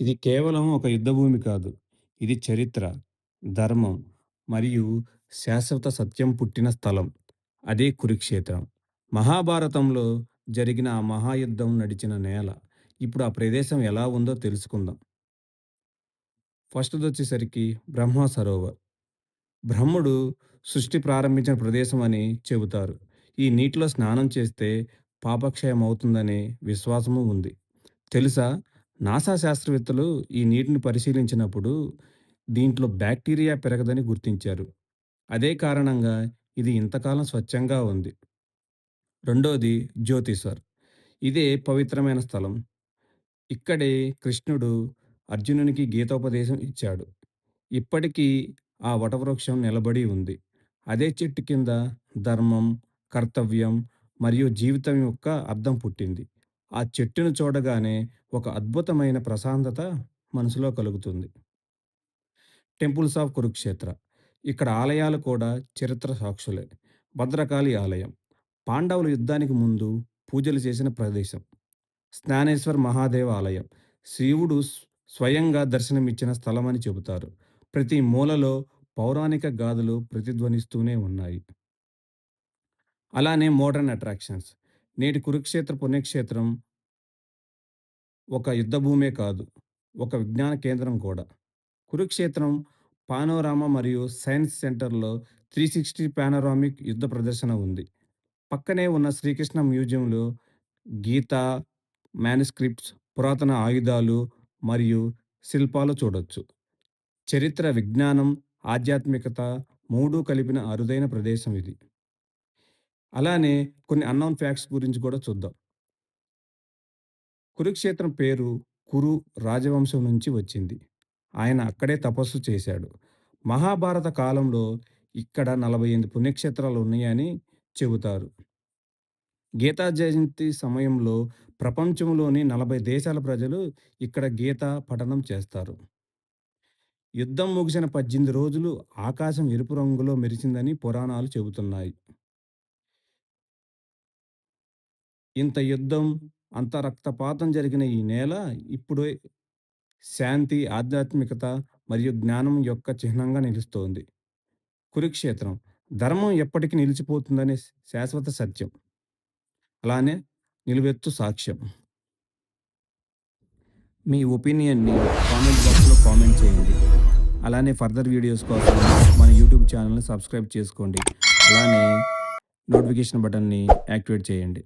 ఇది కేవలం ఒక యుద్ధభూమి కాదు. ఇది చరిత్ర, ధర్మం మరియు శాశ్వత సత్యం పుట్టిన స్థలం. అదే కురుక్షేత్రం. మహాభారతంలో జరిగిన ఆ మహాయుద్ధం నడిచిన నేల. ఇప్పుడు ఆ ప్రదేశం ఎలా ఉందో తెలుసుకుందాం. ఫస్ట్‌దొచ్చేసరికి బ్రహ్మ సరోవర్. బ్రహ్ముడు సృష్టి ప్రారంభించిన ప్రదేశం అని చెబుతారు. ఈ నీటిలో స్నానం చేస్తే పాపక్షయం అవుతుందనే విశ్వాసము ఉంది. తెలుసా? నాసా శాస్త్రవేత్తలు ఈ నీటిని పరిశీలించినప్పుడు దీంట్లో బ్యాక్టీరియా పెరగదని గుర్తించారు. అదే కారణంగా ఇది ఇంతకాలం స్వచ్ఛంగా ఉంది. రెండోది జ్యోతిసర్. ఇదే పవిత్రమైన స్థలం. ఇక్కడే కృష్ణుడు అర్జునునికి గీతోపదేశం ఇచ్చాడు. ఇప్పటికీ ఆ వటవృక్షం నిలబడి ఉంది. అదే చెట్టు కింద ధర్మం, కర్తవ్యం మరియు జీవితం యొక్క అర్థం పుట్టింది. ఆ చెట్టును చూడగానే ఒక అద్భుతమైన ప్రశాంతత మనసులో కలుగుతుంది. Temples of Kurukshetra. ఇక్కడ ఆలయాలు కూడా చరిత్ర సాక్షులే. భద్రకాళి ఆలయం. పాండవులు యుద్ధానికి ముందు పూజలు చేసిన ప్రదేశం. స్నానేశ్వర్ మహాదేవ ఆలయం. శివుడు స్వయంగా దర్శనమిచ్చిన స్థలమని చెబుతారు. ప్రతి మూలలో పౌరాణిక గాథలు ప్రతిధ్వనిస్తూనే ఉన్నాయి. అలానే మోడర్న్ అట్రాక్షన్స్. నేటి కురుక్షేత్ర పుణ్యక్షేత్రం ఒక యుద్ధభూమే కాదు. ఒక విజ్ఞాన కేంద్రం కూడా. కురుక్షేత్రం పానోరామా మరియు సైన్స్ సెంటర్‌లో 360 పానోరామిక్ యుద్ధ ప్రదర్శన ఉంది. పక్కనే ఉన్న శ్రీకృష్ణ మ్యూజియంలో గీత, మ్యానుస్క్రిప్ట్స్ పురాతన ఆయుధాలు మరియు శిల్పాలు చూడొచ్చు. చరిత్ర, విజ్ఞానం, ఆధ్యాత్మికత మూడు కలిపిన అరుదైన ప్రదేశం ఇది. అలానే కొన్ని అన్నోన్ ఫ్యాక్ట్స్ గురించి కూడా చూద్దాం. కురుక్షేత్రం పేరు కురు రాజవంశం నుంచి వచ్చింది. ఆయన అక్కడే తపస్సు చేశాడు. మహాభారత కాలంలో ఇక్కడ 48 పుణ్యక్షేత్రాలు ఉన్నాయని చెబుతారు. గీతా జయంతి సమయంలో ప్రపంచంలోని 40 దేశాల ప్రజలు ఇక్కడ గీతా పఠనం చేస్తారు. యుద్ధం ముగిసిన 18 రోజులు ఆకాశం ఎరుపు రంగులో మెరిసిందని పురాణాలు చెబుతున్నాయి. ఇంత యుద్ధం, అంత రక్తపాతం జరిగిన ఈ నేల ఇప్పుడు శాంతి, ఆధ్యాత్మికత మరియు జ్ఞానం యొక్క చిహ్నంగా నిలుస్తోంది. కురుక్షేత్రం ధర్మం ఎప్పటికీ నిలిచిపోతుందనే శాశ్వత సత్యం. అలానే నిలువెత్తు సాక్ష్యం. మీ ఒపీనియన్‌ని కామెంట్ బాక్స్‌లో కామెంట్ చేయండి. అలానే ఫర్దర్ వీడియోస్ కోసం మన యూట్యూబ్ ఛానల్‌ని సబ్స్క్రైబ్ చేసుకోండి. అలానే నోటిఫికేషన్ బటన్‌ని యాక్టివేట్ చేయండి.